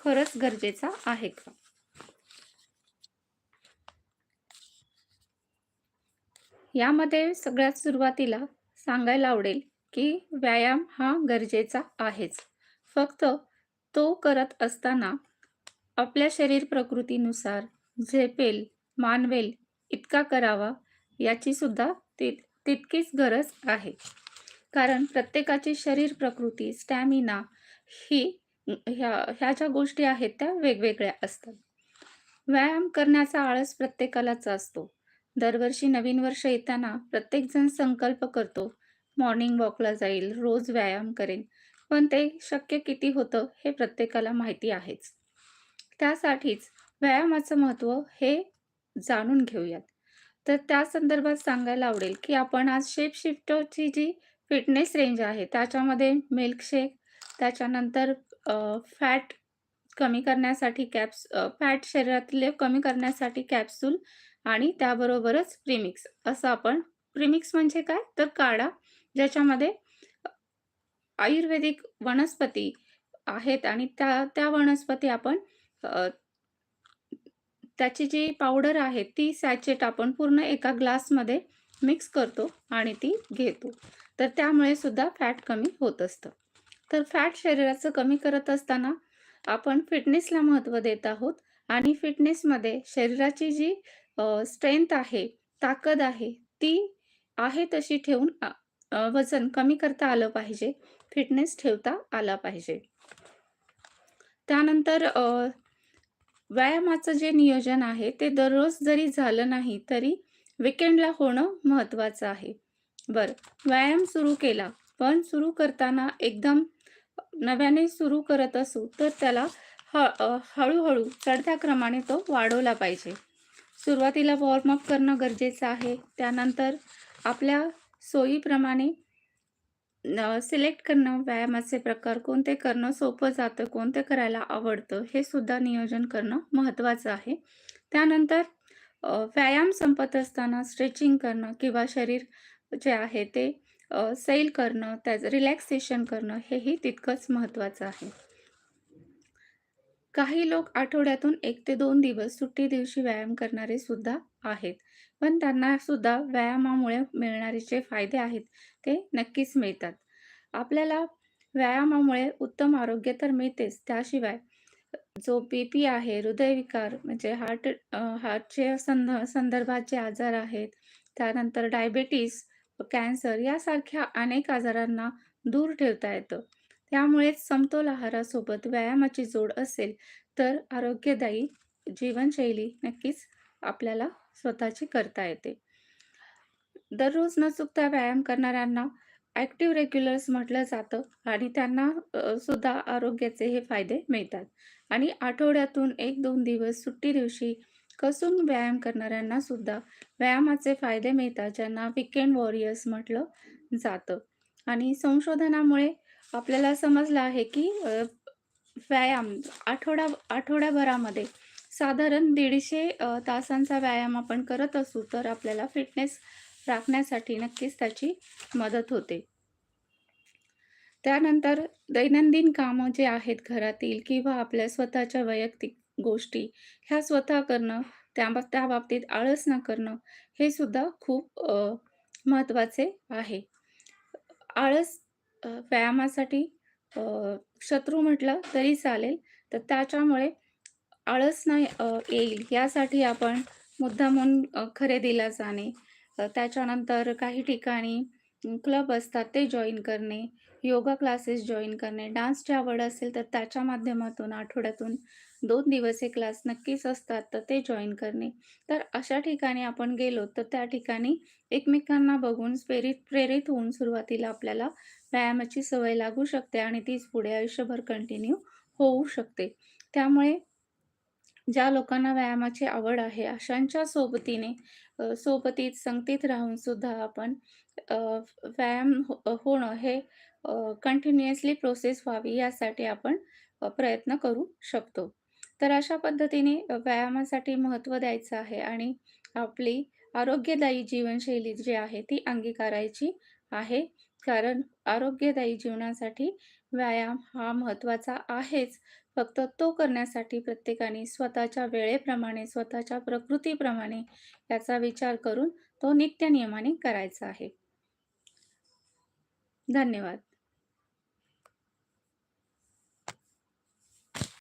खरंच गरजेचा आहे का? यामध्ये सगळ्यात सुरुवातीला सांगायला आवडेल की व्यायाम हा गरजेचा आहेच. फक्त तो करत असताना आपल्या शरीर प्रकृतीनुसार झेपेल मानवेल इतका करावा याची सुद्धा ति तितकीच गरज आहे. कारण प्रत्येकाची शरीर प्रकृती स्टॅमिना ही ह्या ह्या ज्या गोष्टी आहेत त्या वेगवेगळ्या असतात. व्यायाम करण्याचा आळस प्रत्येकालाच असतो. दरवर्षी नवीन वर्ष येताना प्रत्येकजण संकल्प करतो मॉर्निंग वॉकला जाईल रोज व्यायाम करेन. पण ते शक्य किती होतं हे प्रत्येकाला माहिती आहेच. त्यासाठीच व्यायामाचं महत्त्व हे जाणून घेऊयात. तर त्या संदर्भात सांगायला आवडेल की आपण आज शेप शिफ्टची जी फिटनेस रेंज आहे त्याच्यामध्ये मिल्कशेक त्याच्यानंतर फॅट कमी करण्यासाठी कॅप्स फॅट शरीरातले कमी करण्यासाठी कॅप्सूल आणि त्याबरोबरच प्रीमिक्स असं आपण प्रीमिक्स म्हणजे काय? तर काढा ज्याच्यामध्ये आयुर्वेदिक वनस्पती आहेत आणि त्या त्या वनस्पती आपण अ, त्याची जी पावडर आहे ती सॅचेट आपण पूर्ण एका ग्लासमध्ये मिक्स करतो आणि ती घेतो. तर त्यामुळे सुद्धा फॅट कमी होत असतं. तर फॅट शरीराचं कमी करत असताना आपण फिटनेसला महत्त्व देत आहोत आणि फिटनेसमध्ये शरीराची जी स्ट्रेंथ आहे ताकद आहे ती आहे तशी ठेवून वजन कमी करता आलं पाहिजे फिटनेस ठेवता आला पाहिजे. त्यानंतर व्यायामाचं जे नियोजन आहे ते दररोज जरी झालं नाही तरी विकेंडला होणं महत्त्वाचं आहे. बरं व्यायाम सुरू केला पण सुरू करताना एकदम नव्याने सुरू करत असू तर त्याला ह हळूहळू चढत्या क्रमाने तो वाढवला पाहिजे. सुरुवातीला वॉर्मअप करणं गरजेचं आहे. त्यानंतर आपल्या सोयीप्रमाणे सिलेक्ट करणं व्यायामाचे प्रकार कोणते करणं सोपं जातं कोणते करायला आवडतं हे सुद्धा नियोजन करणं महत्त्वाचं आहे. त्यानंतर व्यायाम संपत असताना स्ट्रेचिंग करणं किंवा शरीर जे आहे ते सैल करणं त्याचं रिलॅक्सेशन करणं हेही तितकंच महत्त्वाचं आहे. काही लोक आठवड्यातून एक ते दोन दिवस सुट्टी दिवशी व्यायाम करणारे सुद्धा आहेत. पण त्यांना सुद्धा व्यायामामुळे मिळणारे जे फायदे आहेत ते नक्कीच मिळतात. आपल्याला व्यायामामुळे उत्तम आरोग्य तर मिळतेच. त्याशिवाय जो बी पी आहे हृदयविकार म्हणजे हार्ट हार्टचे संद संदर्भात जे आजार आहेत त्यानंतर डायबेटीस कॅन्सर यासारख्या अनेक आजारांना दूर ठेवता येतं. त्यामुळेच समतोल आहारासोबत व्यायामाची जोड असेल तर आरोग्यदायी जीवनशैली नक्कीच आपल्याला स्वतःची करता येते. दररोज न चुकता व्यायाम करणाऱ्यांना ॲक्टिव्ह रेग्युलर्स म्हटलं जातं आणि त्यांना सुद्धा आरोग्याचे हे फायदे मिळतात. आणि आठवड्यातून एक दोन दिवस सुट्टी दिवशी कसून व्यायाम करणाऱ्यांना सुद्धा व्यायामाचे फायदे मिळतात ज्यांना विकेंड वॉरियर्स म्हटलं जातं. आणि संशोधनामुळे आपल्याला समजलं आहे की व्यायाम आठवडा आठवड्याभरामध्ये साधारण दीडशे तासांचा व्यायाम आपण करत असू तर आपल्याला फिटनेस राखण्यासाठी नक्कीच त्याची मदत होते. त्यानंतर दैनंदिन कामं जे आहेत घरातील किंवा आपल्या स्वतःच्या वैयक्तिक गोष्टी. ह्या स्वतः करणं त्या त्या बाबतीत आळस न करणं हे सुद्धा खूप महत्त्वाचे आहे. आळस व्यायामासाठी शत्रू म्हटलं तरी चालेल तर त्याच्यामुळे आळस नाही येईल. यासाठी आपण मुद्दामून खरेदीला जाणे. त्याच्यानंतर काही ठिकाणी क्लब असतात ते जॉईन करणे योगा क्लासेस जॉईन करणे डान्सची आवड असेल तर त्याच्या माध्यमातून आठवड्यातून दोन दिवस हे क्लास नक्कीच असतात तर ते जॉईन करणे. तर अशा ठिकाणी आपण गेलो तर त्या ठिकाणी एकमेकांना बघून प्रेरित प्रेरित होऊन सुरुवातीला आपल्याला व्यायामाची सवय लागू शकते आणि तीच पुढे आयुष्यभर कंटिन्यू होऊ शकते. त्यामुळे ज्या लोकांना व्यायामाची आवड आहे अशांच्या सोबतीने सोबतीत संगतीत राहून सुद्धा आपण व्यायाम हो होणं हे कंटिन्युअसली प्रोसेस व्हावी यासाठी आपण प्रयत्न करू शकतो. तर अशा पद्धतीने व्यायामासाठी महत्त्व द्यायचं आहे आणि आपली आरोग्यदायी जीवनशैली जी आहे ती अंगीकारायची आहे. कारण आरोग्यदायी जीवनासाठी व्यायाम हा महत्त्वाचा आहेच फक्त तो करण्यासाठी प्रत्येकाने स्वतःच्या वेळेप्रमाणे, स्वतःच्या प्रकृतीप्रमाणे याचा विचार करून तो नित्यनियमाने करायचा आहे. धन्यवाद.